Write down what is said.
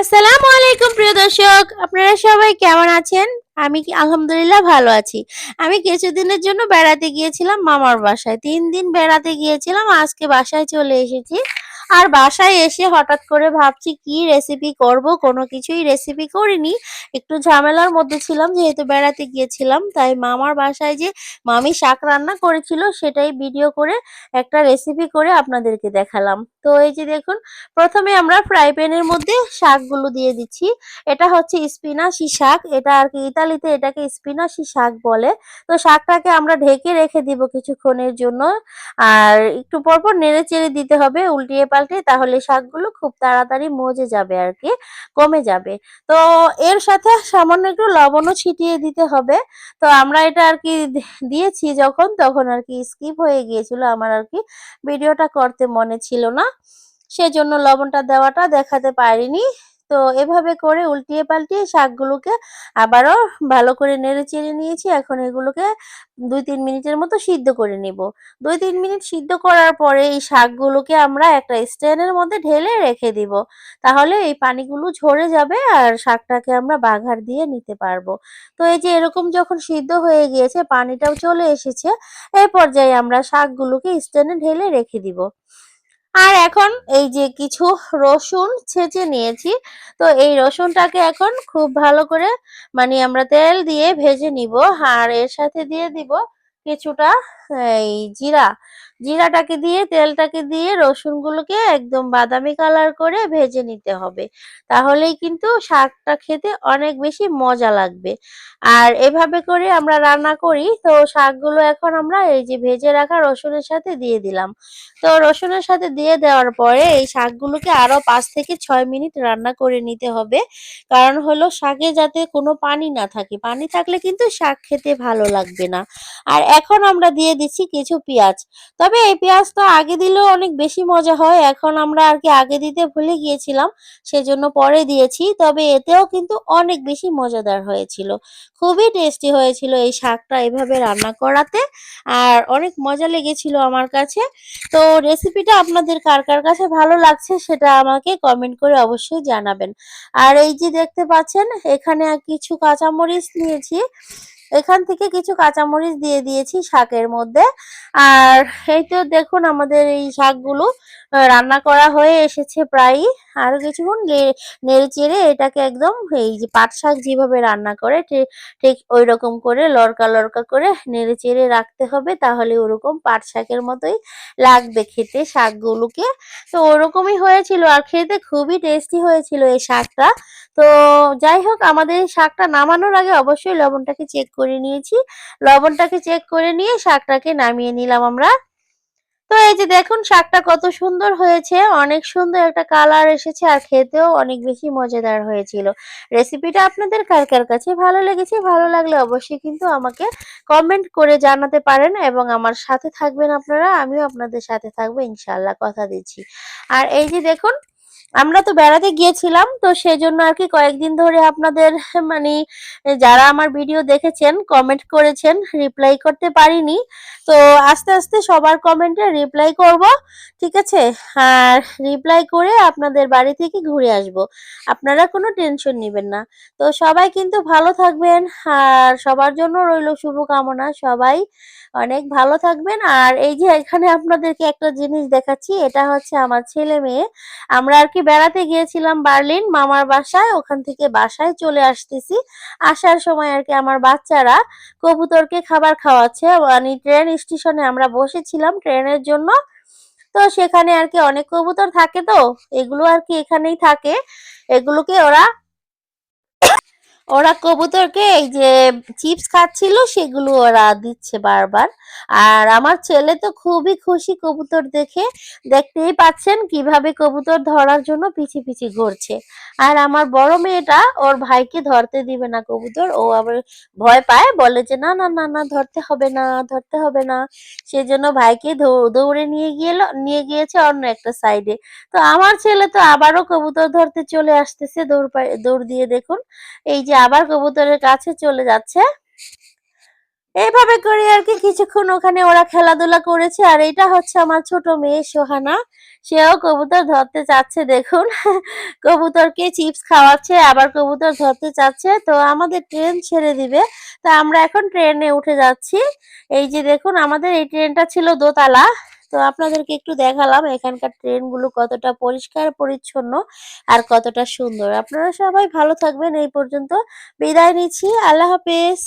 আসসালামু আলাইকুম, প্রিয় দর্শক। আপনারা সবাই কেমন আছেন? আমি কি আলহামদুলিল্লাহ ভালো আছি। আমি কিছুদিনের জন্য বেড়াতে গিয়েছিলাম মামার বাসায়। তিন দিন বেড়াতে গিয়েছিলাম, আজকে বাসায় চলে এসেছি। আর বাসায় এসে হঠাৎ করে ভাবছি, কি রেসিপি করব? কোনো কিছুই রেসিপি করিনি। একটু ঝামেলার মধ্যে ছিলাম, যেহেতু বেড়াতে গিয়েছিলাম। তাই মামার বাসায় যে মামি শাক রান্না করেছিল, সেটাই ভিডিও করে একটা রেসিপি করে আপনাদেরকে দেখালাম। তো এই যে দেখুন, প্রথমে আমরা ফ্রাই প্যানের মধ্যে শাকগুলো দিয়ে দিচ্ছি। এটা হচ্ছে স্পিনাশি শাক। এটা আর কি ইতালিতে এটাকে স্পিনাশি শাক বলে। তো শাকটাকে আমরা ঢেকে রেখে দিব কিছুক্ষণের জন্য। আর একটু পরপর নেড়ে চেড়ে দিতে হবে উল্টিয়ে পাল্টে, তাহলে শাকগুলো খুব তাড়াতাড়ি মজে যাবে আর কি, কমে যাবে। তো এর সাথে সামান্য একটু লবণও ছিটিয়ে দিতে হবে। তো আমরা এটা আর কি দিয়েছি যখন, তখন আর কি স্কিপ হয়ে গিয়েছিল। আমার আর কি ভিডিওটা করতে মনে ছিল না। সেজন্য লবণটা দেওয়াটা দেখাতে পারিনি। তো এভাবে করে উল্টিয়ে পাল্টিয়ে শাকগুলোকে আবারও ভালো করে নেড়ে চেড়ে নিয়েছি। এখন এগুলোকে দুই তিন মিনিটের মতো সিদ্ধ করে নিব। দুই তিন মিনিট সিদ্ধ করার পরে এই শাকগুলোকে আমরা একটা স্ট্যান্ডের মধ্যে ঢেলে রেখে দিব। তাহলে এই পানিগুলো ঝরে যাবে আর শাকটাকে আমরা বাঘার দিয়ে নিতে পারব। তো এই যে এরকম যখন সিদ্ধ হয়ে গিয়েছে, পানিটাও চলে এসেছে এই পর্যায়ে আমরা শাকগুলোকে স্ট্যান্ডে ঢেলে রেখে দিব। আর এখন এই যে কিছু রসুন ছেঁচে নিয়েছি, তো এই রসুনটাকে এখন খুব ভালো করে মানে আমরা তেল দিয়ে ভেজে নিব আর এর সাথে দিয়ে দিব কিছুটা এই জিরা, জিরাটাকে দিয়ে, তেলটাকে দিয়ে রসুনগুলোকে একদম বাদামি কালার করে ভেজে নিতে হবে। তাহলেই কিন্তু শাকটা খেতে অনেক বেশি মজা লাগবে। আর এভাবে করে আমরা রান্না করি, তো শাকগুলো এখন আমরা এই যে ভেজে রাখা রসুনের সাথে দিয়ে দিলাম। তো রসুনের সাথে দিয়ে দেওয়ার পরে এই শাকগুলোকে আরও পাঁচ থেকে ছয় মিনিট রান্না করে নিতে হবে। কারণ হলো শাকে যাতে কোনো পানি না থাকে। পানি থাকলে কিন্তু শাক খেতে ভালো লাগবে না। আর এখন আমরা দিয়ে দিচ্ছি কিছু পেঁয়াজ। তবে এই পেঁয়াজটা আগে দিলেও অনেক বেশি মজা হয়, এখন আমরা আর কি আগে দিতে ভুলে গিয়েছিলাম, সেজন্য পরে দিয়েছি, তবে এতেও কিন্তু অনেক বেশি মজাদার হয়েছিল। খুবই টেস্টি হয়েছিল এই শাকটা এভাবে রান্না করাতে, আর অনেক মজা লেগেছিল আমার কাছে। তো রেসিপিটা আপনাদের কার কার কাছে ভালো লাগছে সেটা আমাকে কমেন্ট করে অবশ্যই জানাবেন। আর এই যে দেখতে পাচ্ছেন, এখানে কিছু কাঁচামরিচ নিয়েছি এখান থেকে কিছু কাঁচামরিচ দিয়ে দিয়েছি শাকের মধ্যে। আর এই তো দেখুন আমাদের এই শাকগুলো রান্না করা হয়ে এসেছে প্রায় আরও কিছুক্ষণ নেড়ে চেড়ে এটাকে একদম এই যে পাট শাক যেভাবে রান্না করে ঠিক ওই রকম করে লড়কা লড়কা করে নেড়ে চেড়ে রাখতে হবে, তাহলে ওরকম পাট শাকের মতোই লাগবে খেতে শাকগুলোকে। তো ওরকমই হয়েছিল আর খেতে খুবই টেস্টি হয়েছিল এই শাকটা। তো যাই হোক, আমাদের শাকটা নামানোর আগে অবশ্যই লবণটাকে চেক করে নিয়েছি। লবণটাকে চেক করে নিয়ে শাকটাকে নামিয়ে নিলাম আমরা। তো এই যে দেখুন, শাকটা কত সুন্দর হয়েছে। অনেক সুন্দর একটা কালার এসেছে আর খেতেও অনেক বেশি মজাদার হয়েছিল। রেসিপিটা আপনাদের কার কার কাছে ভালো লেগেছে? ভালো লাগলে অবশ্যই কিন্তু আমাকে কমেন্ট করে জানাতে পারেন এবং আমার সাথে থাকবেন আপনারা। আমিও আপনাদের সাথে থাকব ইনশাল্লাহ কথা দিচ্ছি। আর এই যে দেখুন আমরা তো বেড়াতে গিয়েছিলাম, তো সেজন্য আর কি কয়েকদিন ধরে আপনাদের মানে যারা আমার ভিডিও দেখেছেন কমেন্ট করেছেন রিপ্লাই করতে পারিনি। তো আস্তে আস্তে সবার কমেন্টে রিপ্লাই করব, ঠিক আছে? আর রিপ্লাই করে আপনাদের বাড়ি থেকে ঘুরে আসব। আপনারা কোনো টেনশন নেবেন না। তো সবাই কিন্তু ভালো থাকবেন, আর সবার জন্য রইল শুভকামনা। সবাই অনেক ভালো থাকবেন। আর এই যে এখানে আপনাদেরকে একটা জিনিস দেখাচ্ছি, এটা হচ্ছে আমার ছেলে মেয়ে। আমরা আর কি বেড়াতে গিয়েছিলাম বার্লিন, মামার বাসায়, ওখান থেকে বাসায় চলে আসতেছি। আসার সময় আর কি আমার বাচ্চারা কবুতরকে খাবার খাওয়াচ্ছে। মানে ট্রেন স্টেশনে আমরা বসেছিলাম ট্রেনের জন্য। তো সেখানে আর কি অনেক কবুতর থাকে তো, এগুলো আর কি এখানেই থাকে। এগুলোকে ওরা ওরা কবুতরকে এই যে চিপস খাচ্ছিল, সেগুলো ওরা দিচ্ছে বারবার। আর আমার ছেলে তো খুবই খুশি কবুতর দেখে। দেখতেই পাচ্ছেন কীভাবে কবুতর ধরার জন্য পিছি পিছি ঘুরছে। আর আমার বড় মেয়েটা ওর ভাইকে ধরতে দিবে না কবুতর। ও আবার ভয় পায়, বলে যে, না না না না, ধরতে হবে না, ধরতে হবে না। সেজন্য ভাইকে দৌড়ে নিয়ে গিয়ে নিয়ে গিয়েছে অন্য একটা সাইডে। তো আমার ছেলে তো আবারও কবুতর ধরতে চলে আসতেছে। দৌড় দৌড় দিয়ে দেখুন। এই যে আবার কবুতরের কাছে চলে যাচ্ছে। এইভাবে করে আর কি কিছুক্ষণ ওখানে ওরা খেলাধুলা করেছে। আর এটা হচ্ছে আমার ছোট মেয়ে সোহানা। সেও কবুতর ধরতে চাচ্ছে, দেখুন। কবুতরকে চিপস খাওয়াচ্ছে, আবার কবুতর ধরতে চাচ্ছে। তো আমাদের ট্রেন ছেড়ে দিবে। তো আমরা এখন ট্রেনে উঠে যাচ্ছি। এই যে দেখুন, আমাদের এই ট্রেনটা ছিল দোতলা। তো আপনাদেরকে একটু দেখালাম এখানকার ট্রেনগুলো কতটা পরিষ্কার, পরিচ্ছন্ন আর কতটা সুন্দর। আপনারা সবাই ভালো থাকবেন, এই পর্যন্ত। বিদায় নিচ্ছি। আল্লাহ হাফেজ।